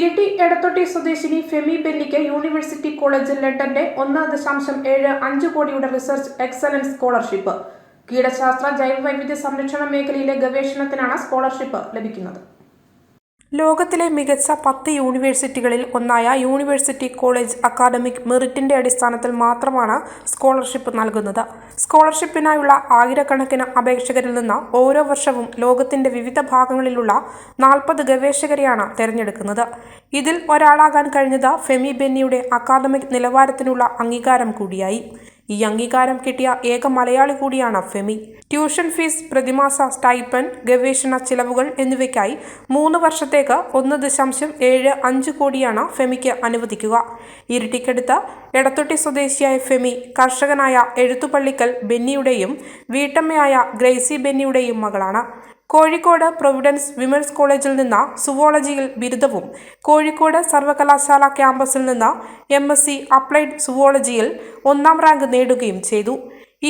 ഇരിട്ടി എടത്തൊട്ടി സ്വദേശിനി ഫെമി ബെല്ലിക്ക് university college ലണ്ടന്റെ ഒന്ന് ദശാംശം ഏഴ് അഞ്ച് കോടിയുടെ റിസർച്ച് എക്സലൻസ് സ്കോളർഷിപ്പ്. കീടശാസ്ത്ര ജൈവവൈവിധ്യ സംരക്ഷണ മേഖലയിലെ ഗവേഷണത്തിനാണ് സ്കോളർഷിപ്പ് ലഭിക്കുന്നത്. ലോകത്തിലെ മികച്ച പത്ത് യൂണിവേഴ്സിറ്റികളിൽ ഒന്നായ യൂണിവേഴ്സിറ്റി കോളേജ് അക്കാദമിക് മെറിറ്റിന്റെ അടിസ്ഥാനത്തിൽ മാത്രമാണ് സ്കോളർഷിപ്പ് നൽകുന്നത്. സ്കോളർഷിപ്പിനായുള്ള ആയിരക്കണക്കിന് അപേക്ഷകരിൽ നിന്ന് ഓരോ വർഷവും ലോകത്തിന്റെ വിവിധ ഭാഗങ്ങളിലുള്ള നാൽപ്പത് ഗവേഷകരെയാണ് തിരഞ്ഞെടുക്കുന്നത്. ഇതിൽ ഒരാളാകാൻ കഴിഞ്ഞത് ഫെമി ബെന്നിയുടെ അക്കാദമിക് നിലവാരത്തിനുള്ള അംഗീകാരം കൂടിയായി. ഈ അംഗീകാരം കിട്ടിയ ഏക മലയാളി കൂടിയാണ് ഫെമി. ട്യൂഷൻ ഫീസ് പ്രതിമാസ സ്റ്റൈപ്പൻ ഗവേഷണ ചിലവുകൾ എന്നിവയ്ക്കായി മൂന്ന് വർഷത്തേക്ക് ഒന്ന് ദശാംശം ഏഴ് അഞ്ച് കോടിയാണ് ഫെമിക്ക് അനുവദിക്കുക. ഇരിട്ടിക്കടുത്ത് എടത്തൊട്ടി സ്വദേശിയായ ഫെമി കർഷകനായ എഴുത്തുപള്ളിക്കൽ ബെന്നിയുടെയും വീട്ടമ്മയായ ഗ്രേസി ബെന്നിയുടെയും മകളാണ്. കോഴിക്കോട് പ്രൊവിഡൻസ് വിമൻസ് കോളേജിൽ നിന്ന് സുവോളജിയിൽ ബിരുദവും കോഴിക്കോട് സർവകലാശാല ക്യാമ്പസിൽ നിന്ന് എം എസ് സി അപ്ലൈഡ് സുവോളജിയിൽ ഒന്നാം റാങ്ക് നേടുകയും ചെയ്തു.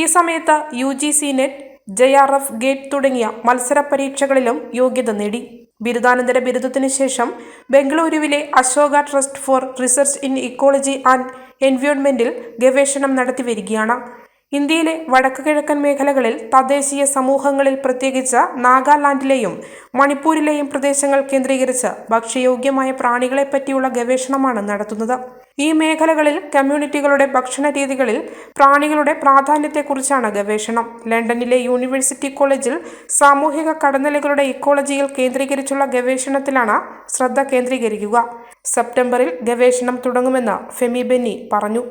ഈ സമയത്ത് U G C NET J R F GATE തുടങ്ങിയ മത്സര പരീക്ഷകളിലും യോഗ്യത നേടി. ബിരുദാനന്തര ബിരുദത്തിന് ശേഷം ബംഗളൂരുവിലെ Ashoka trust for research in ecology and എൻവയോൺമെന്റിൽ ഗവേഷണം നടത്തി വരികയാണ്. ഇന്ത്യയിലെ വടക്കു കിഴക്കൻ മേഖലകളിൽ തദ്ദേശീയ സമൂഹങ്ങളിൽ പ്രത്യേകിച്ച് നാഗാലാൻഡിലെയും മണിപ്പൂരിലെയും പ്രദേശങ്ങൾ കേന്ദ്രീകരിച്ച് ഭക്ഷ്യയോഗ്യമായ പ്രാണികളെ പറ്റിയുള്ള ഗവേഷണമാണ് നടത്തുന്നത്. ഈ മേഖലകളിൽ കമ്മ്യൂണിറ്റികളുടെ ഭക്ഷണ രീതികളിൽ പ്രാണികളുടെ പ്രാധാന്യത്തെക്കുറിച്ചാണ് ഗവേഷണം. ലണ്ടനിലെ യൂണിവേഴ്സിറ്റി കോളേജിൽ സാമൂഹിക കടന്നലുകളുടെ ഇക്കോളജിയിൽ കേന്ദ്രീകരിച്ചുള്ള ഗവേഷണത്തിലാണ് ശ്രദ്ധ കേന്ദ്രീകരിക്കുക. സെപ്റ്റംബറിൽ ഗവേഷണം തുടങ്ങുമെന്ന് ഫെമി ബെന്നി പറഞ്ഞു.